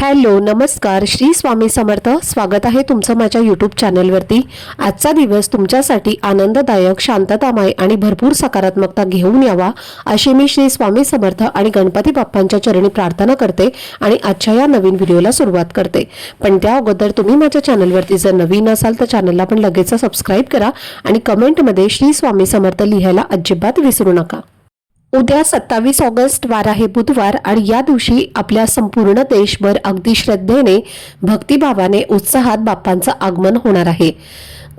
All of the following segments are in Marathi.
हॅलो नमस्कार. श्री स्वामी समर्थ. स्वागत आहे तुमचं माझ्या यूट्यूब चॅनलवरती आजचा दिवस तुमच्यासाठी आनंददायक शांततामय आणि भरपूर सकारात्मकता घेऊन यावा अशी मी श्री स्वामी समर्थ आणि गणपती बाप्पांच्या चरणी प्रार्थना करते आणि आजच्या या नवीन व्हिडिओला सुरुवात करते. पण त्या अगोदर तुम्ही माझ्या चॅनलवरती जर नवीन असाल तर चॅनलला पण लगेच सबस्क्राईब करा आणि कमेंटमध्ये श्री स्वामी समर्थ लिहायला अजिबात विसरू नका. उद्या सत्तावीस ऑगस्ट वार आहे बुधवार आणि या दिवशी आपल्या संपूर्ण देशभर अगदी श्रद्धेने भक्तिभावाने उत्साहात बाप्पांचं आगमन होणार आहे.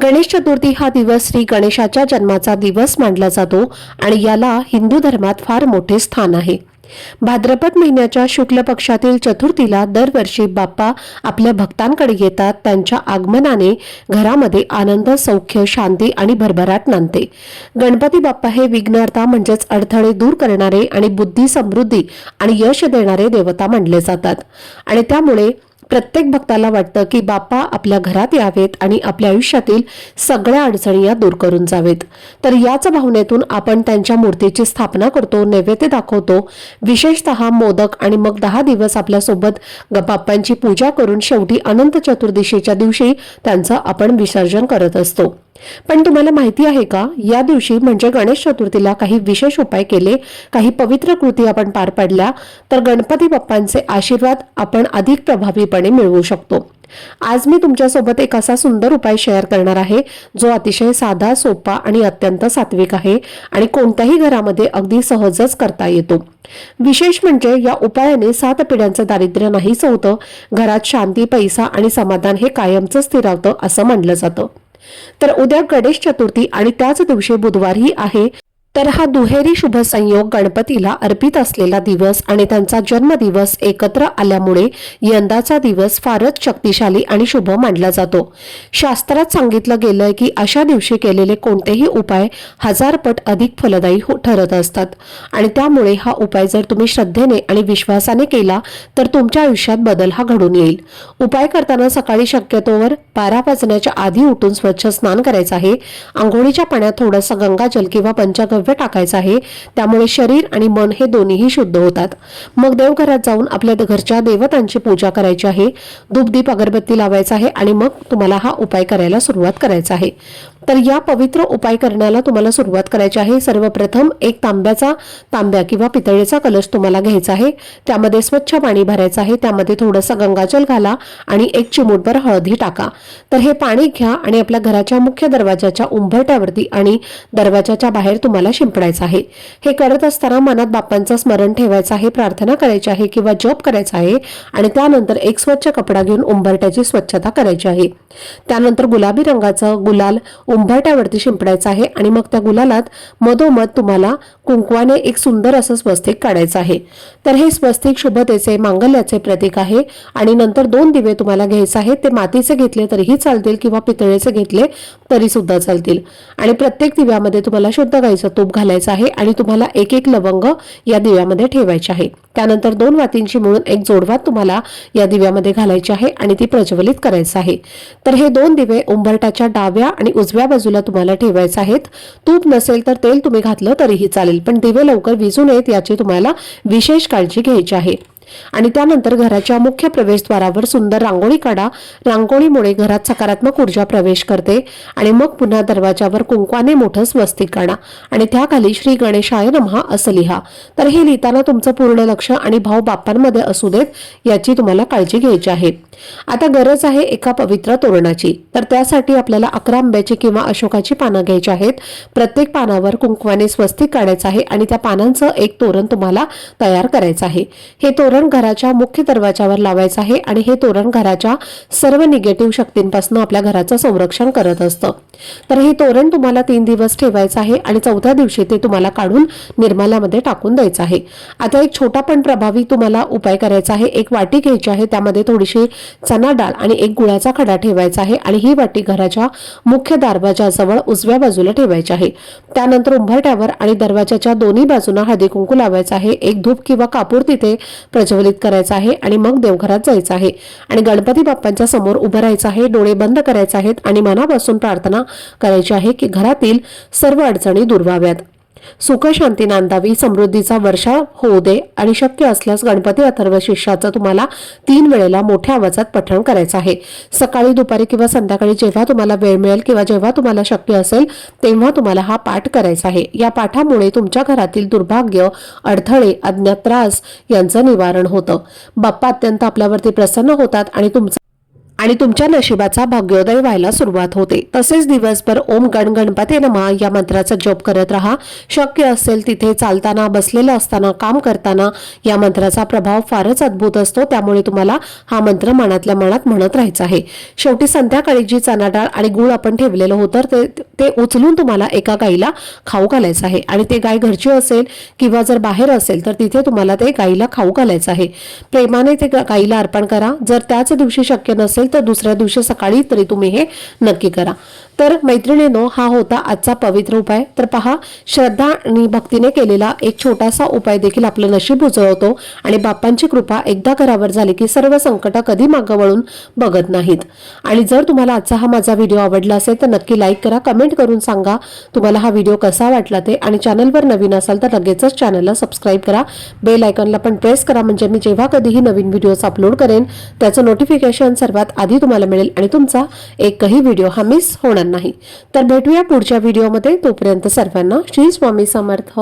गणेश चतुर्थी हा दिवस श्री गणेशाच्या जन्माचा दिवस मानला जातो आणि याला हिंदू धर्मात फार मोठे स्थान आहे. भाद्रपद महिन्याच्या शुक्ल पक्षातील चतुर्थीला दरवर्षी बाप्पा आपल्या भक्तांकडे येतात. त्यांच्या आगमनाने घरामध्ये आनंद सौख्य शांती आणि भरभराट नांदते. गणपती बाप्पा हे विघ्नर्ता म्हणजेच अडथळे दूर करणारे आणि बुद्धी समृद्धी आणि यश देणारे देवता मानले जातात. आणि त्यामुळे प्रत्येक भक्ताला वाटतं की बाप्पा आपल्या घरात यावेत आणि आपल्या आयुष्यातील सगळ्या अडचणी या दूर करून जावेत. तर याच भावनेतून आपण त्यांच्या मूर्तीची स्थापना करतो नैवेद्य दाखवतो. विशेषतः मोदक आणि मग दहा दिवस आपल्यासोबत ग- बाप्पांची पूजा करून शेवटी अनंत चतुर्दशीच्या दिवशी त्यांचं आपण विसर्जन करत असतो. पण तुम्हाला माहिती आहे का या दिवशी म्हणजे गणेश चतुर्थीला काही विशेष उपाय केले काही पवित्र कृती आपण पार पाडल्या तर गणपती बाप्पांचे आशीर्वाद आपण अधिक प्रभावीपणे मिळवू शकतो. आज मी तुमच्यासोबत एक असा सुंदर उपाय शेअर करणार आहे जो अतिशय साधा सोपा आणि अत्यंत सात्विक आहे आणि कोणत्याही घरामध्ये अगदी सहजच करता येतो. विशेष म्हणजे या उपायाने सात पिढ्यांचं दारिद्र्य नाहीच होतं घरात शांती पैसा आणि समाधान हे कायमचं स्थिरावतं असं मानलं जातं. तर उद्या गणेश चतुर्थी आणि त्याच दिवशी बुधवारही आहे. तर हा दुहेरी शुभ संयोग गणपतीला अर्पित असलेला दिवस आणि त्यांचा जन्मदिवस एकत्र आल्यामुळे यंदाचा दिवस फारच शक्तिशाली आणि शुभ मानला जातो. शास्त्रात सांगितलं गेलंय की अशा दिवशी केलेले कोणतेही उपाय हजारपट अधिक फलदायी हो- ठरत असतात. आणि त्यामुळे हा उपाय जर तुम्ही श्रद्धेने आणि विश्वासाने केला तर तुमच्या आयुष्यात बदल हा घडून येईल. उपाय करताना सकाळी शक्यतोवर बारा वाजण्याच्या आधी उठून स्वच्छ स्नान करायचं आहे. आंघोळीच्या पाण्यात थोडंसं गंगाजल किंवा पंचगव्य टाकायचं आहे त्यामुळे शरीर आणि मन हे दोन्हीही शुद्ध होतात. मग देवघरात जाऊन आपल्या घरच्या देवतांची पूजा करायची आहे धूपदीप अगरबत्ती लावायचा आहे आणि मग तुम्हाला हा उपाय करायला सुरुवात करायचा आहे. तर या पवित्र उपाय करण्याला तुम्हाला सुरुवात करायची आहे. सर्वप्रथम एक तांब्याचा तांब्या किंवा पितळेचा कलश तुम्हाला घ्यायचा आहे. त्यामध्ये स्वच्छ पाणी भरायचं आहे. त्यामध्ये थोडंसं गंगाजल घाला आणि एक चिमूटभर हळदी टाका. तर हे पाणी घ्या आणि आपल्या घराच्या मुख्य दरवाजाच्या उंबरट्यावरती आणि दरवाजाच्या बाहेर तुम्हाला शिंपडायचं आहे. हे करत असताना मनात बाप्पांचं स्मरण ठेवायचं आहे प्रार्थना करायची आहे किंवा जप करायचा आहे आणि त्यानंतर एक स्वच्छ कपडा घेऊन उंबरट्याची स्वच्छता करायची आहे. त्यानंतर गुलाबी रंगाचं गुलाल उंबरट्यावरती शिंपडायचं आहे आणि मग त्या गुलालात मधोमध तुम्हाला कुंकवाने एक सुंदर असं स्वस्तिक काढायचं आहे. तर हे स्वस्तिक शुभतेचे मांगल्याचे प्रतीक आहे आणि नंतर दोन दिवे तुम्हाला घ्यायचे आहेत. ते मातीचे घेतले तरीही चालतील किंवा पितळेचे घेतले तरी सुद्धा चालतील. आणि प्रत्येक दिव्यामध्ये तुम्हाला शुद्ध गाईचं तूप घालायचं आहे आणि तुम्हाला एक एक लवंग या दिव्यामध्ये ठेवायचे आहे त्यानंतर दोन वातींची मिळून एक जोडवात तुम्हाला या दिव्यामध्ये घालायची आहे आणि ती प्रज्वलित करायचं आहे. तर हे दोन दिवे उंबरटाच्या डाव्या आणि उजव्या बाजूला तुम्हाला ठेवायचे आहेत. तूप नसेल तर तेल तुम्ही घातलं तरीही चालेल पण दिवे लवकर विजू नयेत याची तुम्हाला विशेष काळजी घ्यायची आहे. आणि त्यानंतर घराच्या मुख्य प्रवेशद्वारावर सुंदर रांगोळी काढा. रांगोळीमुळे घरात सकारात्मक ऊर्जा प्रवेश करते आणि मग पुन्हा दरवाजावर कुंकवाने मोठं स्वस्तिक काढा. आणि त्याखाली श्री गणेशाय नमहा असं लिहा. तर हे लिहिताना तुमचं पूर्ण लक्ष आणि भाव बाप्पांमध्ये असू देत याची तुम्हाला काळजी घ्यायची आहे. आता गरज आहे एका पवित्र तोरणाची. तर त्यासाठी आपल्याला अकरा आंब्याची किंवा अशोकाची पानं घ्यायची आहेत. प्रत्येक पानावर कुंकवाने स्वस्तिक काढायचं आहे आणि त्या पानांचं एक तोरण तुम्हाला तयार करायचं आहे. हे तोरण तोरण घराच्या मुख्य दरवाजावर लावायचं आहे आणि हे तोरण घराच्या सर्व निगेटिव्ह शक्तींपासून आपल्या घराचं संरक्षण करत असतं. तर हे तोरण तुम्हाला तीन दिवस ठेवायचं आहे आणि चौथ्या दिवशी ते तुम्हाला काढून निर्माल्यामध्ये टाकून द्यायचं आहे. आता एक छोटा पण प्रभावी तुम्हाला उपाय करायचा आहे. एक वाटी घ्यायची आहे त्यामध्ये थोडीशी चना डाळ आणि एक गुळाचा खडा ठेवायचा आहे आणि ही वाटी घराच्या मुख्य दरवाजाजवळ उजव्या बाजूला ठेवायची आहे. त्यानंतर उंबरट्यावर आणि दरवाजाच्या दोन्ही बाजूंना हळदी कुंकू लावायचं आहे. एक धूप किंवा कापूर तिथे प्रज्वलित करायचं आहे आणि मग देवघरात जायचं आहे. आणि गणपती बाप्पांच्या समोर उभं राहायचं आहे डोळे बंद करायचे आहेत आणि मनापासून प्रार्थना करायची आहे की घरातील सर्व अडचणी दूर व्हाव्यात. सुखशांती नांदावी समृद्धीचा वर्षा होऊ दे आणि शक्य असल्यास गणपती अथर्व शिष्याचं तुम्हाला तीन वेळेला मोठ्या आवाजात पठण करायचं आहे. सकाळी दुपारी किंवा संध्याकाळी जेव्हा तुम्हाला वेळ मिळेल किंवा जेव्हा तुम्हाला शक्य असेल तेव्हा तुम्हाला हा पाठ करायचा आहे. या पाठामुळे तुमच्या घरातील दुर्भाग्य अडथळे अज्ञात त्रास यांचं निवारण होतं. बाप्पा अत्यंत आपल्यावरती प्रसन्न होतात आणि तुमचा आणि तुमच्या नशिबाचा भाग्योदय व्हायला सुरुवात होते. तसेच दिवसभर ओम गण गणपती नमा या मंत्राचा जप करत राहा. शक्य असेल तिथे चालताना बसलेलं असताना काम करताना या मंत्राचा प्रभाव फारच अद्भुत असतो. त्यामुळे तुम्हाला हा मंत्र मनातल्या मनात म्हणत राहायचा आहे. शेवटी संध्याकाळी जी चना डाळ आणि गुळ आपण ठेवलेलं होतं ते ते उचलून तुम्हाला एका गाईला खाऊ घालायचं आहे. आणि ते गाय घरची असेल किंवा जर बाहेर असेल तर तिथे तुम्हाला ते गाईला खाऊ घालायचं आहे. प्रेमाने ते गाईला अर्पण करा. जर त्याच दिवशी शक्य नसेल तर दुसऱ्या दिवशी सकाळी तरी तुम्ही हे नक्की करा. तर मैत्रिणीनो हा होता आजचा पवित्र उपाय. तर पहा श्रद्धा आणि भक्तीने केलेला एक छोटासा उपाय देखील आपलं नशीब उजळवतो आणि बाप्पांची कृपा एकदा घरावर झाली की सर्व संकट कधी मागं वळून बघत नाहीत. आणि जर तुम्हाला आजचा हा माझा व्हिडिओ आवडला असेल तर नक्की लाईक करा कमेंट करून सांगा तुम्हाला हा व्हिडिओ कसा वाटला ते. आणि चॅनलवर नवीन असाल तर लगेचच चॅनलला सबस्क्राईब करा. बेल आयकॉनला पण प्रेस करा म्हणजे मी जेव्हा कधीही नवीन व्हिडिओज अपलोड करेन त्याचं नोटिफिकेशन सर्वात आधी तुम्हाला मिळेल आणि तुमचा एकही व्हिडिओ हा मिस होणार नाही. तर भेटूया पुढच्या व्हिडिओमध्ये तोपर्यंत सर्वांना श्री स्वामी समर्थ.